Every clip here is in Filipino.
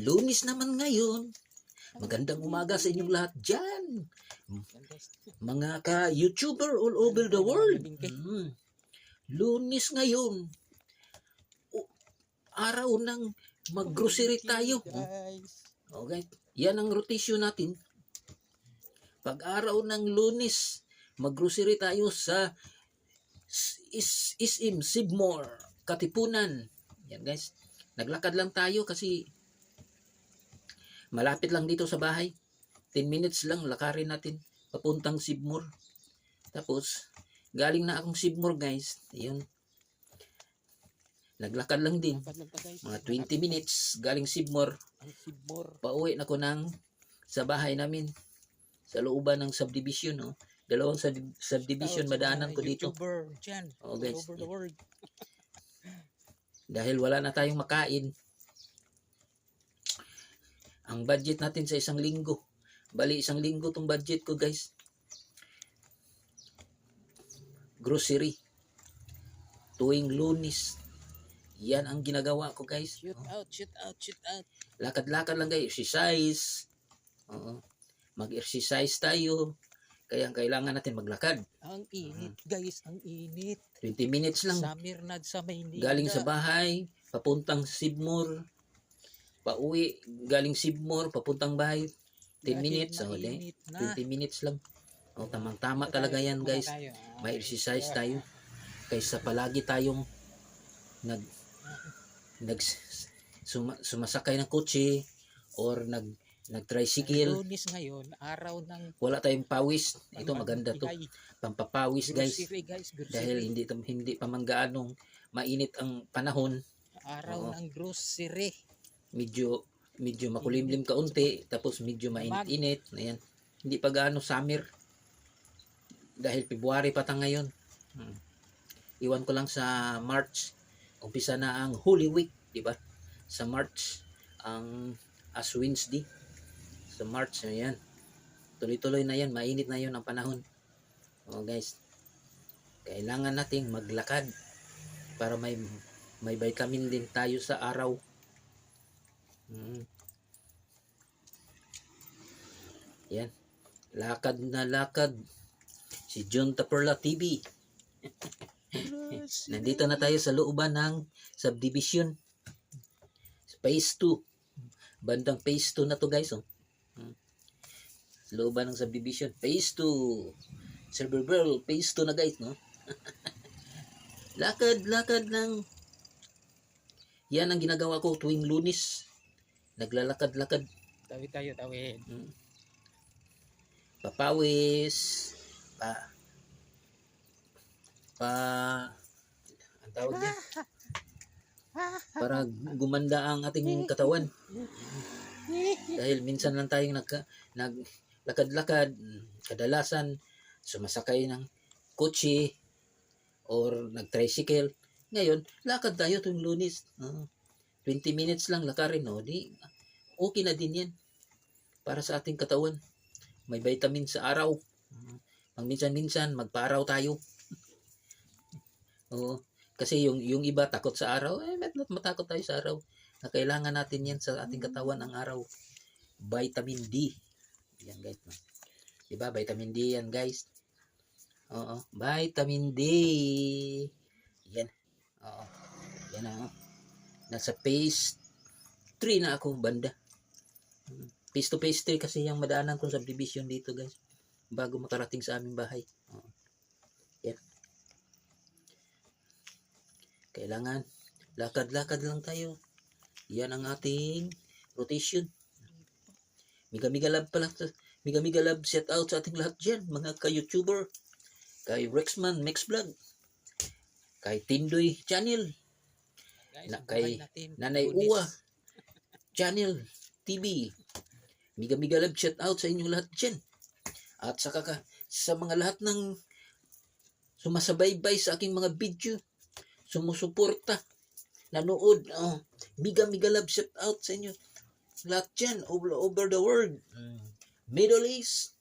Lunis naman ngayon. Magandang umaga sa inyong lahat dyan. Yan, guys. Mga ka-YouTuber all over the world. Mm. Lunis ngayon. Araw ng mag-grocery tayo. Guys. Okay? Yan ang rotation natin. Pag araw ng lunis, mag-grocery tayo sa is Isim Sibmore, Katipunan. Yan guys. Naglakad lang tayo kasi malapit lang dito sa bahay. 10 minutes lang lakarin natin papuntang Sibmore. Tapos galing na akong Sibmore guys. Ayun. Naglakad lang din. Mga 20 minutes galing sibor. pauwi na ko ng sa bahay namin sa looban ng subdivision no dalawang sub- subdivision madaanan ko dito. Oh, guys. world. dahil wala na tayong makain ang budget natin sa isang linggo bali isang linggo tong budget ko guys grocery tuwing lunis yan ang ginagawa ko guys Shoot out, shoot out, shoot out. lakad-lakad lang guys, exercise. Oo. Mag-exercise tayo. Kaya ang kailangan natin maglakad. Ang init, guys. Ang init. 20 minutes lang. Summer na sa Maynila. Galing sa bahay, papuntang Sibmore. Pauwi, galing Sibmore, papuntang bahay. 10 Dahil minutes. Oh, na. 20 minutes lang. Oh, tamang-tama talaga yan guys. ah. May exercise tayo. Kaysa palagi tayong nag nag suma, sumasakay ng kotse or nag nag-tricycle Lunis ngayon, araw ng wala tayong pawis. Ito maganda to. Pampapawis guys. Grocery, guys. Grocery. Dahil hindi hindi pa man gaanong mainit ang panahon. Oo. Araw ng grocery. Medyo medyo makulimlim kaunti tapos medyo mainit-init. Ayan. Hindi pa gaano summer. Dahil February pa ta ngayon. Hmm. Iwan ko lang sa March. Umpisa na ang Holy Week, di ba? Sa March ang Ash Wednesday. Sa March, ayan. Tuloy-tuloy na yan. Mainit na yun ang panahon. O guys, kailangan nating maglakad para may may vitamin din tayo sa araw. Mm. Yan. Lakad na lakad. Si John Taperla TV. Nandito na tayo sa looban ng subdivision. Phase 2. Bandang phase 2 na to guys. Oh. Sa looban ng subdivision. Phase 2. Silver Girl, phase 2 na guys. No? lakad, lakad ng... Yan ang ginagawa ko tuwing lunis. Naglalakad-lakad. Tawid tayo, tawid. Mm. Papawis. Pa. Pa. Ang tawag niya? Para gumanda ang ating katawan. Dahil minsan lang tayong nagka, naglakad-lakad. Mm, Kadalasan, sumasakay ng kotse or nag-tricycle. Ngayon, lakad tayo tuwing lunis. Ah, 20 minutes lang lakarin, no? Di, okay na din yan. Para sa ating katawan. May vitamin sa araw. Pag minsan-minsan, magpaaraw tayo. Oo. Kasi yung, yung iba takot sa araw, eh, mat- matakot tayo sa araw. Na kailangan natin yan sa ating katawan ang araw. Vitamin D. Yan guys. No? Diba? Vitamin D yan guys. Oo. Vitamin D. Yan. Oo. Yan na. Nasa phase 3 na ako banda. Face to face 3 kasi yung madaanan kong subdivision dito guys. Bago makarating sa aming bahay. Oo. Yan. Kailangan lakad-lakad lang tayo. Yan ang ating rotation. Miga-miga love pala. Miga-miga love set out sa ating lahat dyan. Mga ka-YouTuber. Kay Rexman Mix Vlog. Kay Tindoy Channel. Guys, Na- kay. Nanay. Uwa Channel TV. Miga-miga love shout out sa inyong lahat dyan. At saka ka, sa mga lahat ng sumasabaybay sa aking mga video, sumusuporta, nanood, oh, miga-miga love shout out sa inyo. Lahat dyan, over, over the world. Middle East,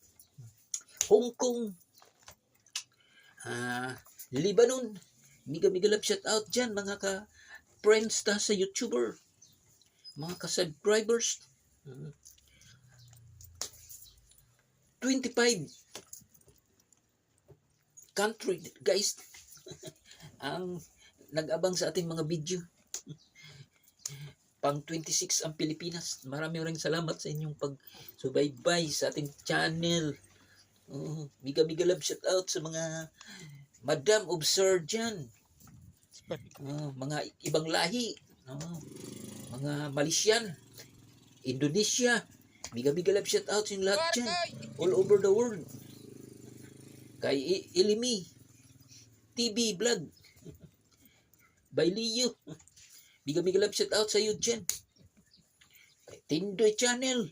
Hong Kong, ah, Lebanon, miga-miga love shout out dyan mga ka friends ta sa YouTuber mga ka-subscribers. Mm. 25 country guys ang nag-abang sa ating mga video. Pang 26 ang Pilipinas. Marami ring salamat sa inyong pagsubaybay sa ating channel. Oh, biga biga love shout out sa mga Madam of Surgeon. Oh, mga ibang lahi. Oh, mga Malaysian, Indonesia. Biga biga love shout out sa inyong lahat dyan. All over the world. Kay I- Ilimi. TV vlog. By Leo. Biga biga love shout out sa iyo dyan. Tindoy channel.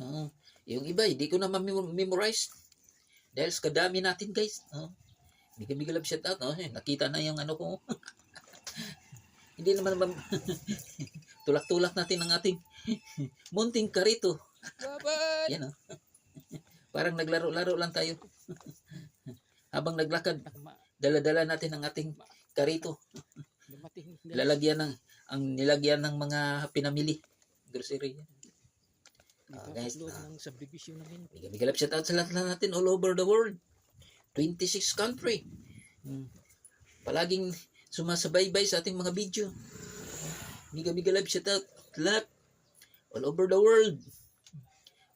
Oh, yung iba, hindi ko na ma-memorize. Dahil sa kadami natin, guys. Oh. Biga biga love shout out. Eh, Nakita na yung ano ko. hindi naman naman tulak-tulak natin ang ating munting karito. Bye-bye. Yan oh. Parang naglaro-laro lang tayo. Habang naglakad, dala-dala natin ang ating karito. Lalagyan ng ang nilagyan ng mga pinamili. Grocery. Ah, guys, Upload ah. subdivision namin. Bigyan shout out sa lahat na natin all over the world. 26 country. Hmm. Palaging sumasabaybay sa ating mga video. Love shout out lahat all over the world.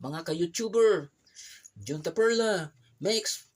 Mga ka-YouTuber, Junta Perla, Mex,